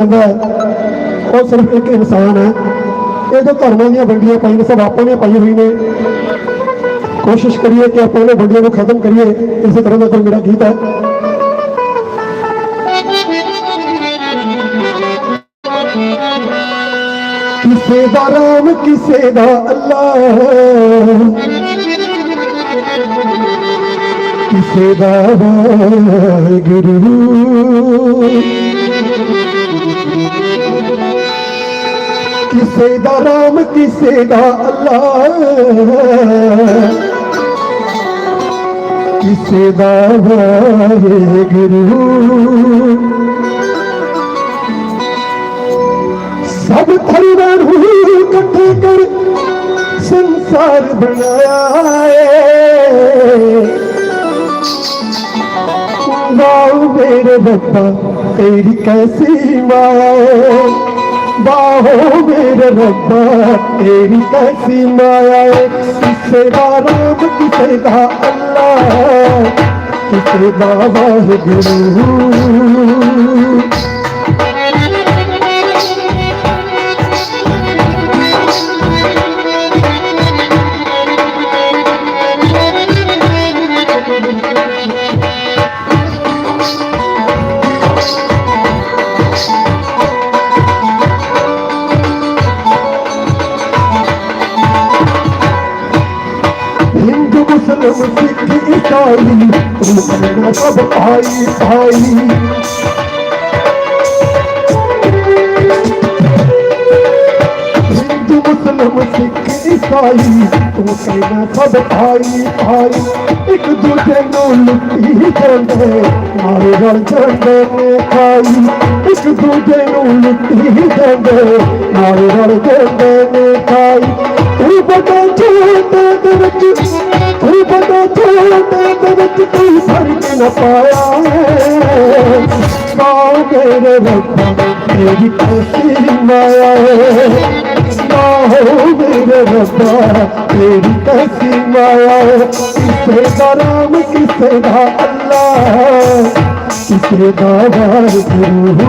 ਜਾਂਦਾ ਹੈ, ਉਹ ਸਿਰਫ ਇੱਕ ਇਨਸਾਨ ਹੈ ਇਹ ਜੋ ਧਰਮਾਂ ਦੀਆਂ ਵੰਡੀਆਂ ਪਾਈ ਨੇ ਸਭ ਆਪਾਂ ਨੇ ਪਾਈ ਹੋਈ ਨੇ ਕੋਸ਼ਿਸ਼ ਕਰੀਏ ਕਿ ਆਪਾਂ ਇਹਨਾਂ ਵੰਡੀਆਂ ਨੂੰ ਖਤਮ ਕਰੀਏ ਇਸੇ ਤਰ੍ਹਾਂ ਦਾ ਕੋਈ ਮੇਰਾ ਗੀਤ ਹੈ ਕਿਸੇ ਦਾ ਰਾਮ ਕਿਸੇ ਦਾ ਅੱਲਾ ਕਿਸੇ ਦਾ ਵਾਹਿਗੁਰੂ ਕਿਸੇ ਦਾ ਰਾਮ, ਕਿਸੇ ਦਾ ਅੱਲਾ। ਕਿਸੇ ਦਾ ਵਾਹਿਗੁਰੂ। ਸਭ ਧਰਮਾਂ ਨੂੰ ਇਕੱਠੇ ਕਰ ਸੰਸਾਰ ਬਣਾਇਆ ਏ ਬਾਉ ਮੇਰੇ ਰੱਬਾ ਤੇਰੀ ਕੈਸੀ ਮਾਇਆ ਬਾਹੋ ਮੇਰੇ ਰੱਬਾ ਤੇਰੀ ਕੈਸੀ ਮਾਇਆ ਏ ਕਿਸੇ ਦਾ ਰਾਮ ਕਿਸੇ ਦਾ ਅੱਲਾ ਕਿਸੇ ਦਾ ਵਾਹਿਗੁਰੂ চাই সব ভাই ভাই হিন্দু মুসলিম শিখ ইসাই তোকে না সব ভাই ভাই এক দূজে লুটি চলে মারে রল চলে খাই এক দূজে লুটি চলে মারে রল চলে ਬੜਾ ਦੇ ਵਿੱਚ ਕੋਈ ਫ਼ਰਕ ਨਾ ਪਾਇਆ ਬਾਉ ਮੇਰੇ ਰੱਬਾ ਤੇਰੀ ਕੈਸੀ ਮਾਇਆ ਹੈ ਮੇਰੇ ਰੱਬਾ ਤੇਰੀ ਕੈਸੀ ਮਾਇਆ ਕਿਸੇ ਦਾ ਰਾਮ ਕਿਸੇ ਦਾ ਅੱਲਾ ਕਿਸੇ ਦਾ ਵਾਹਿਗੁਰੂ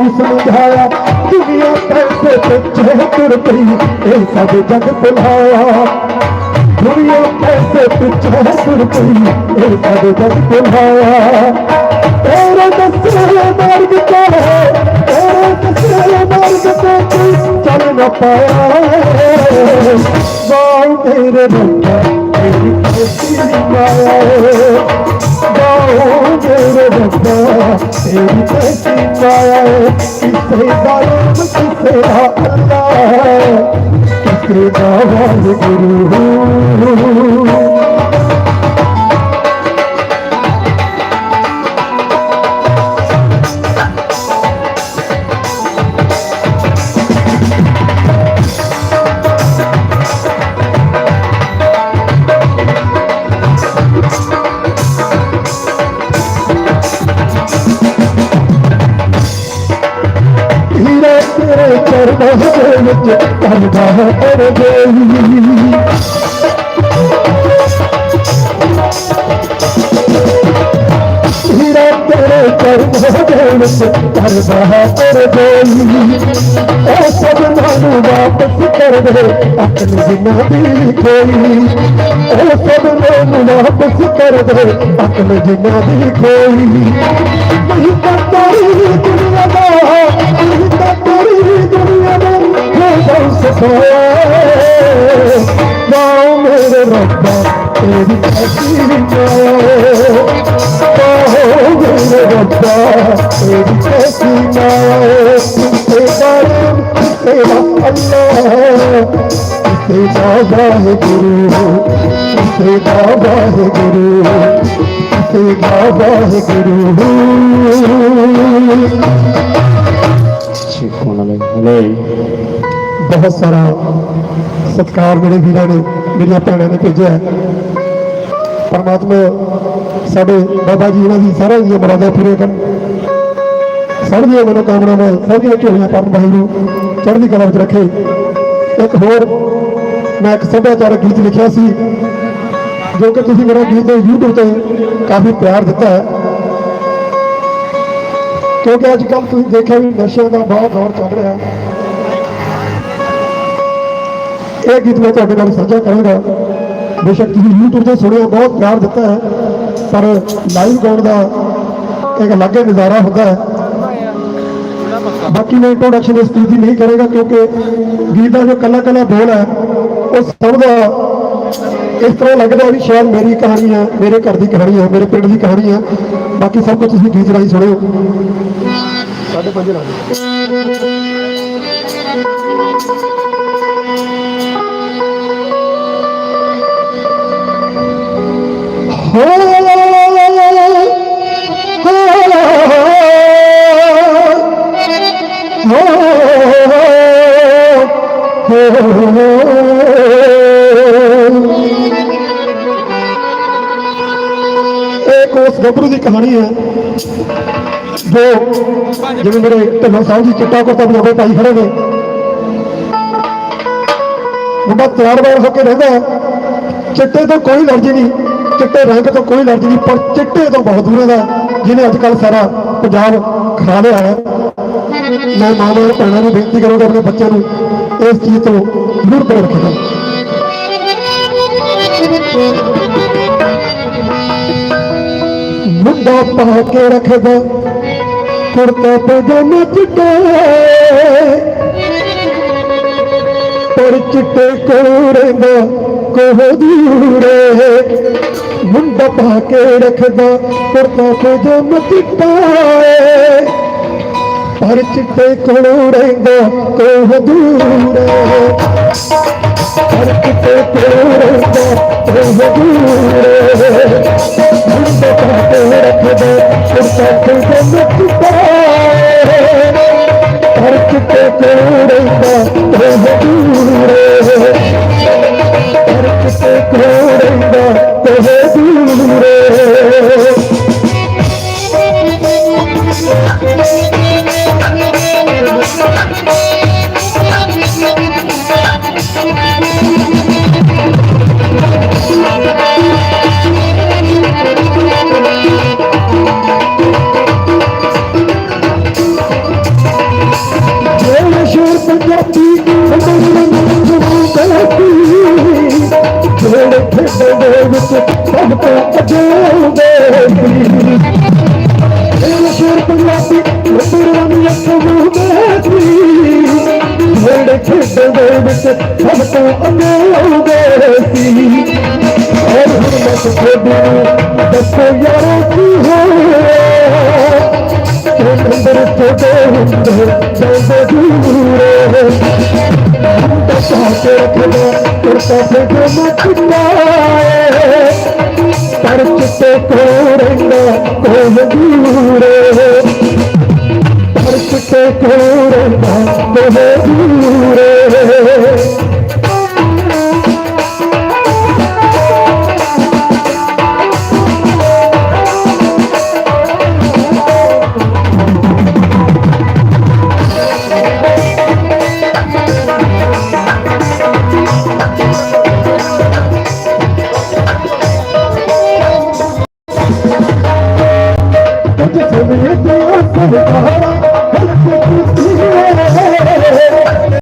समझाया, दुनिया कैसे तुझे तुर पी ये सब जग बुलाया दुनिया कैसे तुझे तुर पी ये सब जग बुलाया तेरे दसरे मार्ग का है, तेरे दसरे मार्ग को कोई चल न पाया। गाँव तेरे रंग तेरी कैसी माया गाँव दो तेरी कैसी पाया किसे दारूब किसे हाथ किसे दावा गुरु আমার মহলের মধ্যে তার বাবা করে তার বাহা করে দেই সব মানু বাপস कर दे अपने बिना दिल कोई ओ सब लोग वापस कर दे अपने बिना दिल कोई गाँव मेरे रब्बा तेरी तस्वीर गाँव मेरे तेरा अल्लाह तेरा गुरु तेरा बाहे गुरु साथी गुरु बहुत सारा सत्कार मेरे वीरों ने, मेरिया भैन ने भेजे है। परमात्मा साढ़े बाबा जी इन्होंने सारे दिन मुरादा पूरे कर सब दिन मनोकामनाव सब दिन झोलियाँ पर वाहगुरु चढ़ती कला रखे। एक होर, मैं एक सभ्याचारक गीत लिखा सी। ਜੋ ਕਿ ਤੁਸੀਂ ਮੇਰਾ ਗੀਤ YouTube ਤੇ ਕਾਫੀ ਪਿਆਰ ਦਿੱਤਾ ਹੈ। ਕਿਉਂਕਿ ਅੱਜ ਕੱਲ੍ਹ ਤੁਸੀਂ ਦੇਖਿਆ ਵੀ ਨਸ਼ੇ ਦਾ ਬਹੁਤ ਦੌਰ ਚੱਲ ਰਿਹਾ ਇਹ ਗੀਤ ਮੈਂ ਤੁਹਾਡੇ ਨਾਲ ਸਾਂਝਾ ਕਰਾਂਗਾ। ਬੇਸ਼ੱਕ ਤੁਸੀਂ YouTube ਤੇ ਸੁਣਿਆ, ਬਹੁਤ ਪਿਆਰ ਦਿੱਤਾ ਹੈ। ਪਰ ਲਾਈਵ ਗਾਉਣ ਦਾ ਇੱਕ ਅਲੱਗ ਹੀ ਨਜ਼ਾਰਾ ਹੁੰਦਾ ਹੈ। ਬਾਕੀ ਮੈਂ ਇੰਟਰੋਡਕਸ਼ਨ ਇਸ ਚੀਜ਼ ਦੀ ਨਹੀਂ ਕਰੇਗਾ ਕਿਉਂਕਿ ਗੀਤ ਦਾ ਜੋ ਕੱਲਾ ਕੱਲਾ ਬੋਲ ਹੈ, ਉਹ ਸਭ ਦਾ ਇਸ ਤਰ੍ਹਾਂ ਲੱਗਦਾ ਵੀ ਸ਼ਾਇਦ ਮੇਰੀ ਕਹਾਣੀ ਹੈ, ਮੇਰੇ ਘਰ ਦੀ ਕਹਾਣੀ ਹੈ, ਮੇਰੇ ਪਿੰਡ ਦੀ ਕਹਾਣੀ ਹੈ। ਬਾਕੀ ਸਭ ਕੁਝ ਤੁਸੀਂ ਗੀਤ ਰਾਹੀਂ ਸੁਣਿਓ। ਸਾਡੇ ਪੰਜ ਲਾ ਉਸ ਗੱਭਰੂ ਦੀ ਕਹਾਣੀ ਹੈ ਜੋ ਜਿਵੇਂ ਮੇਰੇ ਢਿੱਲੋਂ ਸਾਹਿਬ ਜੀ ਚਿੱਟਾ ਕੁਰਤਾ ਪਜਾਮੇ ਪਾਈ ਖੜੇ ਨੇ। ਮੁੰਡਾ ਤਿਆਰ ਬਾਰ ਹੋ ਕੇ ਰਹਿੰਦਾ ਚਿੱਟੇ ਤੋਂ ਕੋਈ ਲਰਜੀ ਨਹੀਂ, ਚਿੱਟੇ ਰੰਗ ਤੋਂ ਕੋਈ ਲਰਜੀ ਨਹੀਂ, ਪਰ ਚਿੱਟੇ ਤੋਂ ਬਹੁਤ ਦੂਰ ਦਾ ਜਿਹਨੇ ਅੱਜ ਕੱਲ ਸਾਰਾ ਪੰਜਾਬ ਖਾ ਲਿਆ ਹੈ। ਮੈਂ ਮਾਵਾਂ ਤੇ ਭੈਣਾਂ ਨੂੰ ਬੇਨਤੀ ਕਰੂੰਗਾ ਆਪਣੇ ਬੱਚਿਆਂ ਨੂੰ ਇਸ ਚੀਜ਼ ਤੋਂ ਜ਼ਰੂਰ ਪਰੇ मुद्दा पा के रख दो। कुर्ते पजामा चिट्टे पर चिट्टे कोरे दो, कोहो दूरे। मुंडा पा के रख दो, कुर्ता पजामा चिट्टा पर चिट्टे कोरे दो, कोहो दूरे। पर चिट्टे कोरे दो, कोहो दूरे। ਮੁੰਡਾ ਪਾ ਕੇ ਰੱਖਦਾ ਕੁੜਤਾ ਪਜਾਮਾ ਚਿੱਟਾ ਏ। ਹਰ ਕਿਤੇ ਕੋੜਦਾ ਉਹ ਜਿਹੜੇ ਖੇਡ ਦੇ ਵਿੱਚ ਸਭ ਤੋਂ ਅਜੂਬੇ ਮੇਰੇ ਸ਼ੇਰ ਪੰਜਾਬੀ ਅੰਦਰ ਨੂੰ ਅਜੂਬੇ ਜਿਹੜੇ ਖੇਡ ਦੇ ਵਿੱਚ ਸਭ ਤੋਂ ਅਜੂਬੇ ਸੀ ਔਰ ਹੁਣ ਮੈਂ ਤੁਹਾਨੂੰ ਦੱਸੋ ਯਾਰੋ ਕੀ ਹੋਇਆ ਅੰਦਰ ਸੋਦੇ ਹੁੰਦੇ ਜਾਂਦੇ ਦੂਰੇ ਦੱਸਾਂ ਕੇ ਰੱਖਦਾ ਕਰਤਾ ਤੇ ਜੋ ਮੱਚਾਏ ਪਰ ਚਿੱਤੇ ਕੋਰੰਦਾ ਕੋਹ ਦੂਰੇ ਪਰ ਚਿੱਤੇ ਕੋਰੰਦਾ ਕੋਹ ਦੂਰੇ